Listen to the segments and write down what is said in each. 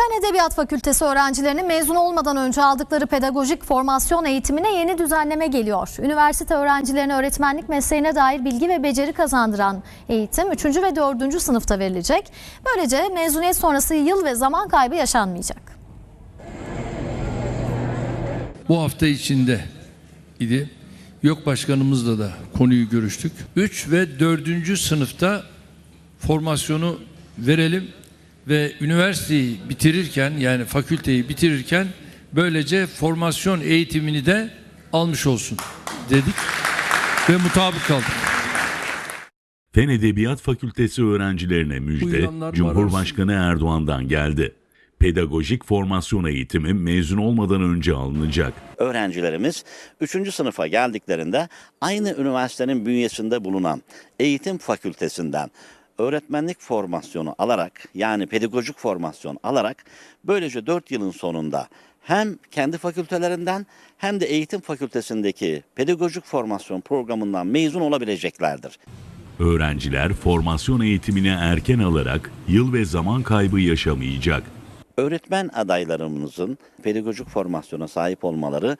Fen Edebiyat Fakültesi öğrencilerinin mezun olmadan önce aldıkları pedagojik formasyon eğitimine yeni düzenleme geliyor. Üniversite öğrencilerine öğretmenlik mesleğine dair bilgi ve beceri kazandıran eğitim 3. ve 4. sınıfta verilecek. Böylece mezuniyet sonrası yıl ve zaman kaybı yaşanmayacak. bu hafta içinde idi. Yok başkanımızla da konuyu görüştük. 3 ve 4. sınıfta formasyonu verelim ve üniversiteyi bitirirken yani fakülteyi bitirirken böylece formasyon eğitimini de almış olsun dedik ve mutabık kaldık. Fen Edebiyat Fakültesi öğrencilerine müjde Cumhurbaşkanı Erdoğan'dan geldi. Pedagojik formasyon eğitimi mezun olmadan önce alınacak. öğrencilerimiz 3. sınıfa geldiklerinde aynı üniversitenin bünyesinde bulunan eğitim fakültesinden öğretmenlik formasyonu alarak yani pedagojik formasyon alarak böylece 4 yılın sonunda hem kendi fakültelerinden hem de eğitim fakültesindeki pedagojik formasyon programından mezun olabileceklerdir. Öğrenciler formasyon eğitimini erken alarak yıl ve zaman kaybı yaşamayacak. Öğretmen adaylarımızın pedagojik formasyona sahip olmaları,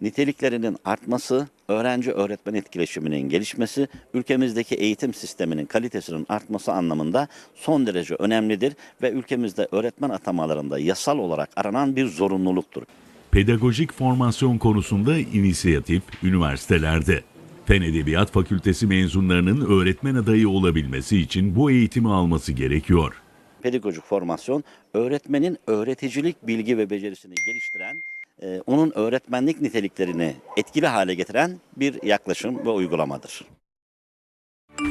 niteliklerinin artması, öğrenci öğretmen etkileşiminin gelişmesi, ülkemizdeki eğitim sisteminin kalitesinin artması anlamında son derece önemlidir ve ülkemizde öğretmen atamalarında yasal olarak aranan bir zorunluluktur. Pedagojik formasyon konusunda inisiyatif üniversitelerde. Fen Edebiyat Fakültesi mezunlarının öğretmen adayı olabilmesi için bu eğitimi alması gerekiyor. Pedagojik formasyon öğretmenin öğreticilik bilgi ve becerisini geliştiren, e, onun öğretmenlik niteliklerini etkili hale getiren bir yaklaşım ve uygulamadır.